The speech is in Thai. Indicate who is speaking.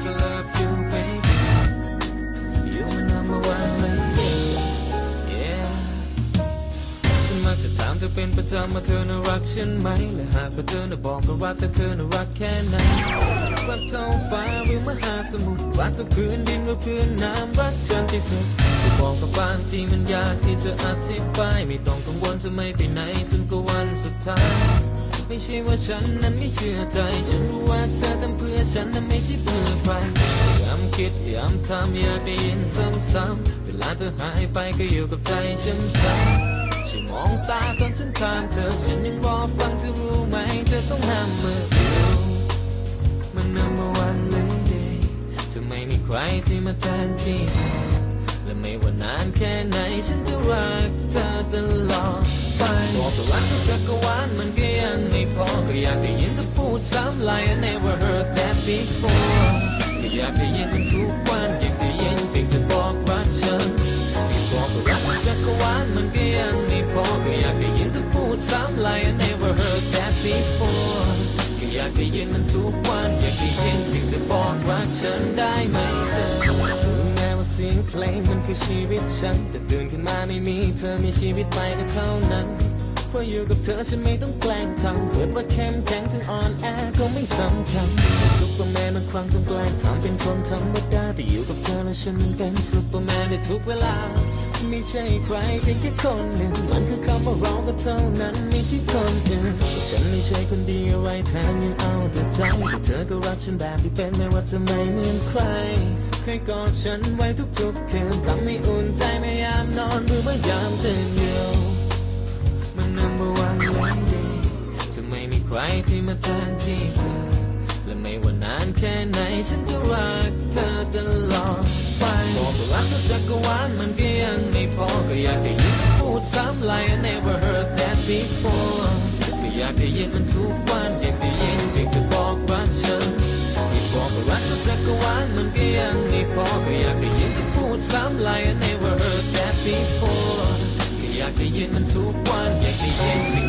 Speaker 1: like มักจะถามเธอเป็นประจำว่าเธอน่ารักฉันไหม และหากเธอน่บอกมารักแต่เธอน่ารักแค่ไหนรักเท่าฟ้าวิวมหาสมุทรรักตัวพื้นดินว่าพื้นน้ำรักฉันที่สุดจะบอกกับบางที่มันยากที่จะอธิบาย ไม่ต้องกังวลจะไม่ไปไหนจนกว่าวันสุดท้าย ไม่ใช่ว่าฉันนั้นไม่เชื่อใจ ฉันรู้ว่าเธอทำเพื่อฉันนั้นไม่ใช่เพื่อใครย้ำคิดย้ำทำอยากได้ยินซ้ำๆเวลาเธอหายไปก็อยู่กับใจช้ำๆช่วยมองตาตอนฉันถามเธอ ฉันยังรอฟังเธอรู้ไหม เธอต้องห้ามมือเดียวมัน number one lady จะไม่มีใครที่มาแทนที่เธอและไม่ว่านานแค่ไหน พูดซ้ำ like I never heard that before ก็อยากได้ยินมันทุกวันอยากได้ยินเพียงเธอบอกรักฉันไม่บอกว่ารักทุกจักรวาลมันก็ยังไม่พอก็อยากได้ยินเธอพูดซ้ำ like I never heard that before ก็อยากได้ยินมันทุกวันอยากได้ยินเพียงเธอบอกรักฉันได้ไหมเธอถึงแม้ว่าเสียงเพลงมันคือชีวิตฉัน แต่ตื่นขึ้นมาไม่มีเธอมีชีวิตไปก็เท่านั้น เพราะอยู่กับเธอฉันไม่ต้องแกล้งทำเกิดว่าเข้มแข็งถึงอ่อนแอก็ไม่สำคัญซุปเปอร์แมนบางครั้งต้องแกล้งทำเป็นคนธรรมดาแต่อยู่กับเธอแล้วฉันมันเป็นซุปเปอร์แมนในทุกเวลาไม่ใช่ใครเพียงแค่คนหนึ่งมันคือคำว่าเราก็เท่านั้นไม่ใช่คนอื่นฉันไม่ใช่คนดีอะไรแทนยังเอาแต่ใจแต่เธอก็รักฉันแบบที่เป็นไม่ว่าจะไม่เหมือนใครเคยกอดฉันไว้ทุกๆคืนทำให้อุ่นใจในยามนอนหรือว่ายามตื่นอยู่ มาแทนที่เธอ และไม่ว่านานแค่ไหนฉันจะรักเธอตลอดไปบอกว่ารักเธอจักรวาลมันก็ยังไม่พอก็อยากได้ยินพูดซ้ำ like I never heard that before ก็อยากได้ยินมันทุกวันอยากได้ยินเพียงเธอบอกรักฉันไม่บอกว่ารักเธอจักรวาลมันก็ยังไม่พอก็อยากได้ยินเธอพูดซ้ำ like I never heard that before ก็อยากได้ยินมันทุกวันอยากได้ยิน